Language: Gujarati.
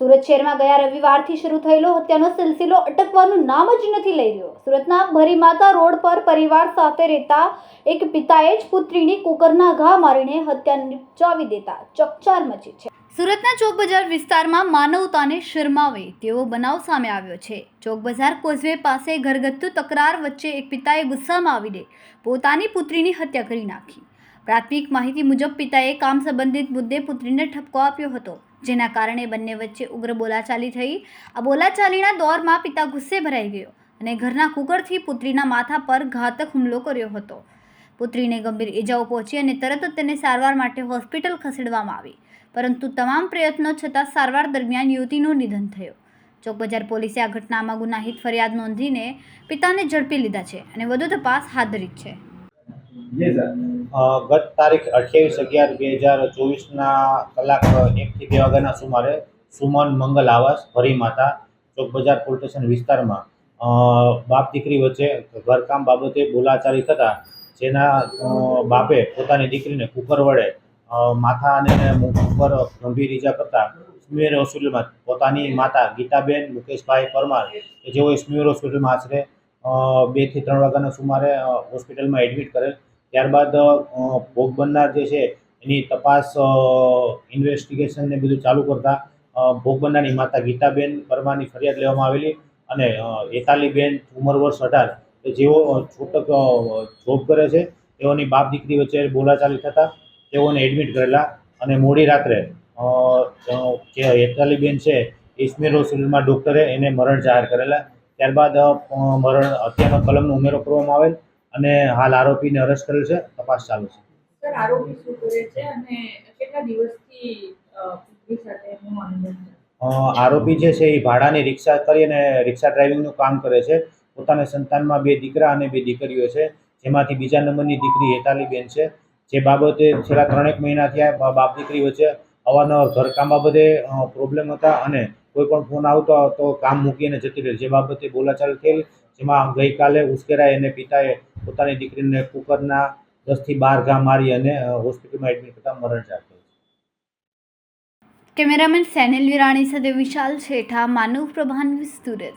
સુરત શહેરમાં ગયા રવિવારથી શરૂ થયેલો હત્યાનો સિલસિલો અટકવાનું નામ જ નથી લઈ રહ્યો. સુરતના ભરીમાતા રોડ પર પરિવાર સાથે રહેતા એક પિતાએ જ પુત્રીની કુકરના ઘા મારીને હત્યા નિપજાવી દેતા ચકચાર મચી છે. સુરતના ચોક બજાર વિસ્તારમાં માનવતાને શરમાવે તેવો બનાવ સામે આવ્યો છે. ચોક બજાર કોઝવે પાસે ઘરગથ્થુ તકરાર વચ્ચે એક પિતાએ ગુસ્સામાં આવીને પોતાની પુત્રીની હત્યા કરી નાખી. પ્રાથમિક માહિતી મુજબ પિતાએ કામ સંબંધિત મુદ્દે પુત્રીને ઠપકો આપ્યો હતો, જેના કારણે બંને વચ્ચે ઉગ્ર બોલાચાલી થઈ. આ બોલાચાલીના દોરમાં પિતા ગુસ્સે ભરાઈ ગયો અને ઘરના કુકરથી પુત્રીના માથા પર ઘાતક હુમલો કર્યો હતો. પુત્રીને ગંભીર ઇજાઓ પહોંચી અને તરત જ તેને સારવાર માટે હોસ્પિટલ ખસેડવામાં આવી. પરંતુ તમામ પ્રયત્નો છતાં સારવાર દરમિયાન યુવતીનું નિધન થયું. ચોકબજાર પોલીસે આ ઘટનામાં ગુનાહિત ફરિયાદ નોંધીને પિતાને ઝડપી લીધા છે અને વધુ તપાસ હાથ ધરી છે. ગત તારીખ અઠ્યાવીસ અગિયાર બે હજાર ચોવીસના કલાક એકથી બે વાગ્યાના સુમારે સુમન મંગલ આવાસ, ભરી માતા, ચોકબજાર પોલીસ સ્ટેશન વિસ્તારમાં બાપ દીકરી વચ્ચે ઘરકામ બાબતે બોલાચાલી થતાં જેના બાપે પોતાની દીકરીને કુકર વડે માથા અને મુખ ઉપર ગંભીર ઈજા કરતા સ્મીર હોસ્પિટલમાં પોતાની માતા ગીતાબેન મુકેશભાઈ પરમાર, કે જેઓ સ્મીર હોસ્પિટલમાં આશરે બેથી ત્રણ વાગ્યાના સુમારે હોસ્પિટલમાં એડમિટ કરેલ. ત્યારબાદ ભોગ બનનાર જે છે, એની તપાસ ઇન્વેસ્ટિગેશન ને બધું ચાલુ કરતા ભોગ બનનારની માતા ગીતાબેન પરમારની ફરિયાદ લેવામાં આવેલી અને એકાલીબેન ઉંમર વર્ષ અઢાર કે જેઓ છૂટક જોબ કરે છે તેઓની બાપ દીકરી વચ્ચે બોલાચાલી થતાં તેઓને એડમિટ કરેલા અને મોડી રાત્રે જે હેતાલીબેન છે ઇસ્મેર હોસ્પિટલમાં ડૉક્ટરે એને મરણ જાહેર કરેલા. ત્યારબાદ મરણ હત્યાનો કલમનો ઉમેરો કરવામાં આવેલ અને હાલ આરોપીને અરેસ્ટ કરેલ છે. તપાસ ચાલુ છે. સર આરોપી શું કરે છે અને કેટલા દિવસથી આરોપી જે છે એ ભાડાની રિક્ષા કરી અને રિક્ષા ડ્રાઇવિંગનું કામ કરે છે. પોતાના સંતાનમાં બે દીકરા અને બે દીકરીઓ છે, જેમાંથી બીજા નંબરની દીકરી હેતાલીબેન છે. જે બાબતે છેલ્લા ત્રણેક મહિનાથી આ બાપ દીકરી વચ્ચે અવારનવાર ઘરકામ બાબતે પ્રોબ્લેમ હતા અને કોઈ પણ ફોન આવતો તો કામ મૂકીને જતી રહી. જે બાબતે બોલાચાલ થયેલી, જેમાં ગઈકાલે ઉશ્કેરાય અને પિતાએ પોતાની દીકરીને કુકરના દસથી બાર ઘા મારી અને હોસ્પિટલમાં એડમિટ કરતા મરણ થયું કેમેરામેન સેનિલ વિરાણી સાથે વિશાલ શેઠા, માનવ પ્રભાન સુરત.